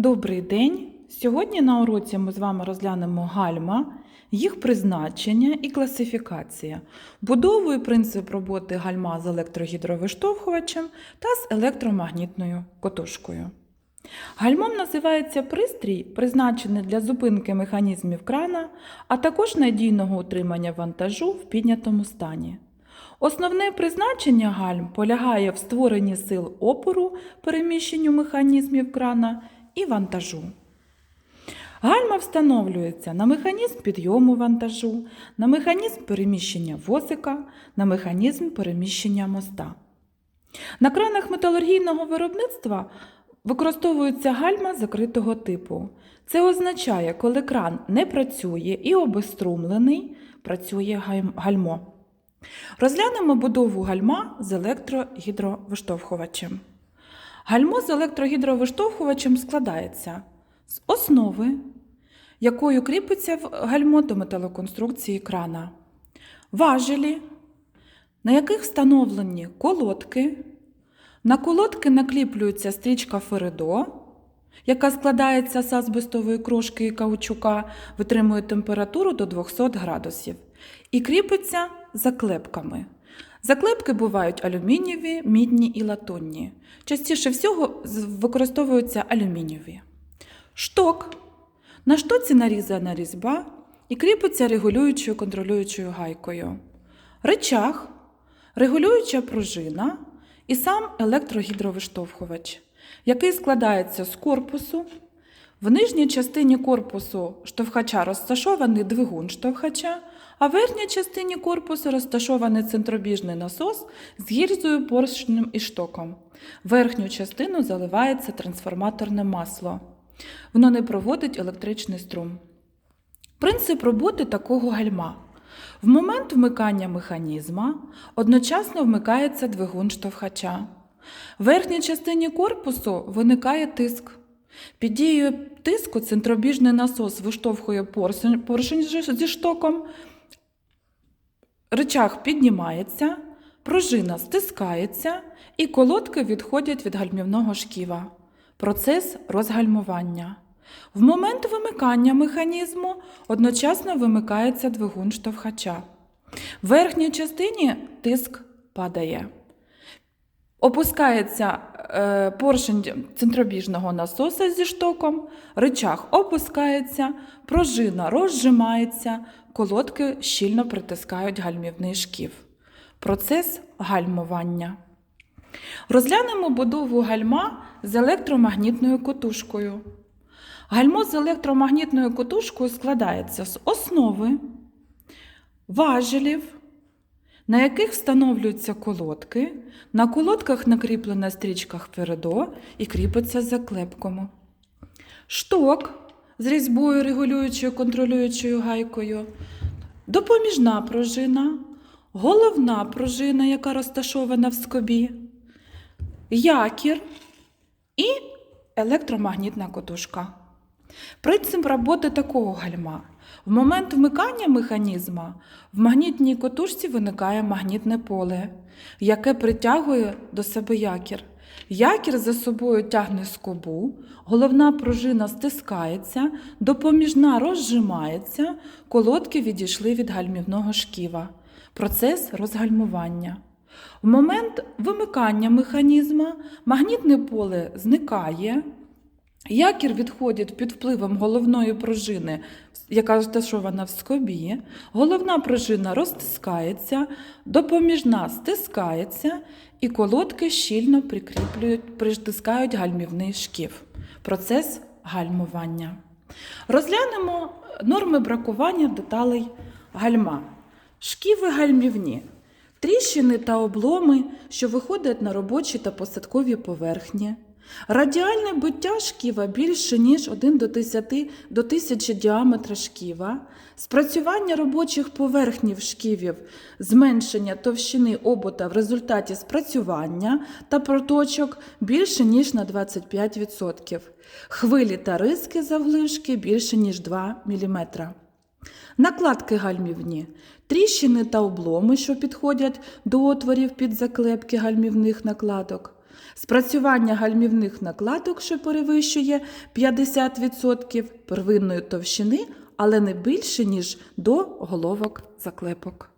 Добрий день! Сьогодні на уроці ми з вами розглянемо гальма, їх призначення і класифікація, будову і принцип роботи гальма з електрогідровиштовхувачем та з електромагнітною котушкою. Гальмом називається пристрій, призначений для зупинки механізмів крана, а також надійного утримання вантажу в піднятому стані. Основне призначення гальм полягає в створенні сил опору переміщенню механізмів крана і вантажу. Гальма встановлюється на механізм підйому вантажу, на механізм переміщення возика, на механізм переміщення моста. На кранах металургійного виробництва використовується гальма закритого типу. Це означає, коли кран не працює і обеструмлений, працює гальмо. Розглянемо будову гальма з електрогідровиштовхувачем. Гальмо з електрогідровиштовхувачем складається з основи, якою кріпиться гальмо до металоконструкції крана, важелі, на яких встановлені колодки. На колодки накліплюється стрічка Фередо, яка складається з азбестової крошки і каучука, витримує температуру до 200 градусів і кріпиться заклепками. Заклепки бувають алюмінієві, мідні і латунні. Частіше всього використовуються алюмінієві. Шток. На штоці нарізана різьба і кріпиться регулюючою контролюючою гайкою. Речах, регулююча пружина і сам електрогідровиштовхувач, який складається з корпусу. В нижній частині корпусу штовхача розташований двигун штовхача, а в верхній частині корпусу розташований центробіжний насос з гільзою, поршнем і штоком. Верхню частину заливається трансформаторне масло. Воно не проводить електричний струм. Принцип роботи такого гальма. В момент вмикання механізма одночасно вмикається двигун штовхача. В верхній частині корпусу виникає тиск. Під дією тиску центробіжний насос виштовхує поршень, зі штоком, рычаг піднімається, пружина стискається і колодки відходять від гальмівного шківа. Процес розгальмування. В момент вимикання механізму одночасно вимикається двигун штовхача. В верхній частині тиск падає. Опускається е, поршень центробіжного насоса зі штоком, рычаг опускається, пружина розжимається, колодки щільно притискають гальмівний шків. Процес гальмування. Розглянемо будову гальма з електромагнітною котушкою. Гальмо з електромагнітною котушкою складається з основи, важелів, на яких встановлюються колодки. На колодках накріплена стрічка Фередо і кріпиться заклепком. Шток з різьбою регулюючою контролюючою гайкою, допоміжна пружина, головна пружина, яка розташована в скобі, якір і електромагнітна котушка. Принцип роботи такого гальма. В момент вмикання механізма в магнітній котушці виникає магнітне поле, яке притягує до себе якір. Якір за собою тягне скобу, головна пружина стискається, допоміжна розжимається, колодки відійшли від гальмівного шківа. Процес розгальмування. В момент вимикання механізма магнітне поле зникає, Якір відходить під впливом головної пружини, яка розташована в скобі. Головна пружина розтискається, допоміжна стискається, і колодки щільно прикріплюють, притискають гальмівний шків. Процес гальмування. Розглянемо норми бракування деталей гальма. Шківи гальмівні. Тріщини та обломи, що виходять на робочі та посадкові поверхні. Радіальне биття шківа більше, ніж 1 до 10 до 1000 діаметра шківа, спрацювання робочих поверхнів шківів, зменшення товщини обота в результаті спрацювання та проточок більше, ніж на 25%, хвилі та риски завглишки більше, ніж 2 мм. Накладки гальмівні, тріщини та обломи, що підходять до отворів під заклепки гальмівних накладок, Спрацювання гальмівних накладок, що перевищує 50% первинної товщини, але не більше, ніж до головок заклепок.